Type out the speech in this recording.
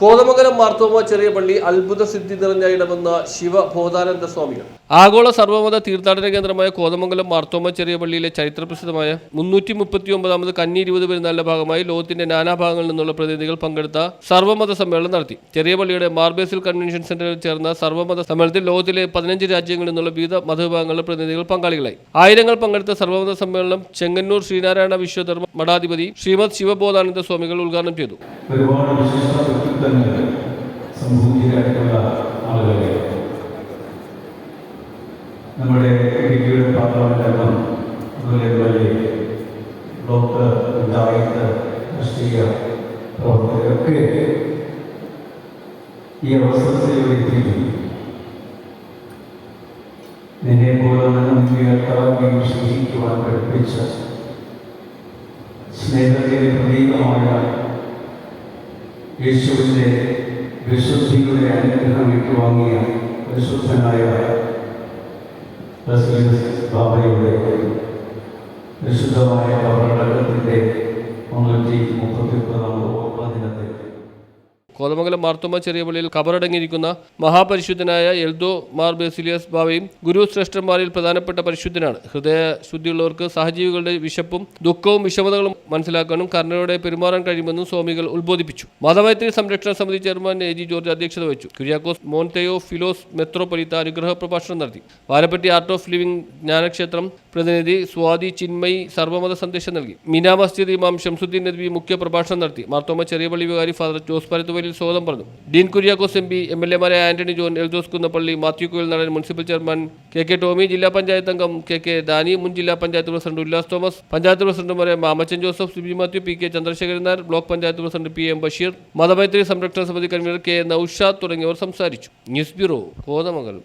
Kothamangalam Marthoma ചെറിയ പള്ളി അത്ഭുത സിദ്ധി നിറഞ്ഞ ഇടമെന്ന ശിവ ബോധാനന്ദ സ്വാമികൾ. ആഗോള സർവമത തീർത്ഥാടന കേന്ദ്രമായ കോതമംഗലം മാർത്തോമ ചെറിയ പള്ളിയിലെ ചരിത്രപ്രസിദ്ധമായ മുന്നൂറ്റി മുപ്പത്തി ഒമ്പതാമത് കന്നി ഇരുപത് പെരുന്നാളിന്റെ ഭാഗമായി ലോകത്തിന്റെ നാനാഭാഗങ്ങളിൽ നിന്നുള്ള പ്രതിനിധികൾ പങ്കെടുത്ത സർവമത സമ്മേളനം നടത്തി. ചെറിയ പള്ളിയുടെ മാർബേസിൽ കൺവെൻഷൻ സെന്ററിൽ ചേർന്ന സർവമത സമ്മേളനത്തിൽ ലോകത്തിലെ പതിനഞ്ച് രാജ്യങ്ങളിൽ നിന്നുള്ള വിവിധ മതവിഭാഗങ്ങളിലെ പ്രതിനിധികൾ പങ്കാളികളായി. ആയിരങ്ങൾ പങ്കെടുത്ത സർവമത സമ്മേളനം ചെങ്ങന്നൂർ ശ്രീനാരായണ വിശ്വധർമ്മ മഠാധിപതി ശ്രീമദ് ശിവബോധാനന്ദ സ്വാമികൾ ഉദ്ഘാടനം ചെയ്തു. ഒരുപാട് വിശിഷ്ട വ്യക്തിത്വങ്ങൾ സംഭൂതിരായിട്ടുള്ള ആളുകളെ നമ്മുടെ ഇടുക്കിയുടെ പാർലമെന്റ് അംഗം അതുപോലെ M L A doctor panchayat രാഷ്ട്രീയ പ്രവർത്തകരൊക്കെ ഈ അവസരത്തിൽ ഇവിടെ എത്തിയിട്ടുണ്ട് നിന്നെ പോലെ ഉയർത്താവുകയും സ്നേഹിക്കുവാൻ പഠിപ്പിച്ച സ്നേഹത്തിന്റെ പ്രതീകമായ യേശുവിൻ്റെ വിശുദ്ധിയുടെ അനുഗ്രഹം ഏറ്റുവാങ്ങിയ പരിശുദ്ധനായ ബസേലിയസ് ബാബയുടെ വിശുദ്ധമായ കബറടക്കത്തിൻ്റെ കോതമംഗലം മാർത്തോമ ചെറിയ പള്ളിയിൽ കബറടങ്ങിയിരിക്കുന്ന മഹാപരിശുദ്ധനായ എൽദോ മാർ ബേസിലിയസ് ബാവയും ഗുരു ശ്രേഷ്ഠന്മാരിൽ പ്രധാനപ്പെട്ട പരിശുദ്ധനാണ്. ഹൃദയ ശുദ്ധിയുള്ളവർക്ക് സഹജീവികളുടെ വിശപ്പും ദുഃഖവും വിഷമതകളും മനസ്സിലാക്കാനും കരുണയോടെ പെരുമാറാൻ കഴിയുമെന്നും സ്വാമികൾ ഉത്ബോധിപ്പിച്ചു. മതമൈത്രി സംരക്ഷണ സമിതി ചെയർമാൻ എ ജി ജോർജ് അധ്യക്ഷത വഹിച്ചു. കുര്യാക്കോസ് മോൻതെയോ ഫിലോസ് മെത്രോപൊലിത്ത അനുഗ്രഹ പ്രഭാഷണം നടത്തി. വാരപ്പെട്ടി ആർട്ട് ഓഫ് ലിവിംഗ് ജ്ഞാനക്ഷേത്രം പ്രതിനിധി സ്വാതി ചിന്മയി സർവമത സന്ദേശം നൽകി. മിന മസ്ജിദ് ഇമാം ഷംസുദ്ദീൻ നദ്വി മുഖ്യ പ്രഭാഷണം നടത്തി. മാർത്തോമ ചെറിയ പള്ളി വികാരി ഫാദർ ജോസ് പരത്തുവലിൽ സ്വാഗതം പറഞ്ഞു. Dean Kuriakose M P M L എമാരായ Antony John Eldhose Kunnappilly Mathew Kuzhalnadan municipal chairman K K Tomy ജില്ലാ പഞ്ചായത്ത് അംഗം കെ കെ ദാനി മുൻ ജില്ലാ പഞ്ചായത്ത് പ്രസിഡന്റ് ഉല്ലാസ് തോമസ് പഞ്ചായത്ത് പ്രസിഡന്റുമാരായ Mamachan Joseph Siby Mathew P K Chandrasekharan Nair block panchayat president P M Basheer മതമൈത്രി സംരക്ഷണ സമിതി convener K Naushad തുടങ്ങിയവർ സംസാരിച്ചു. News bureau Kothamangalam.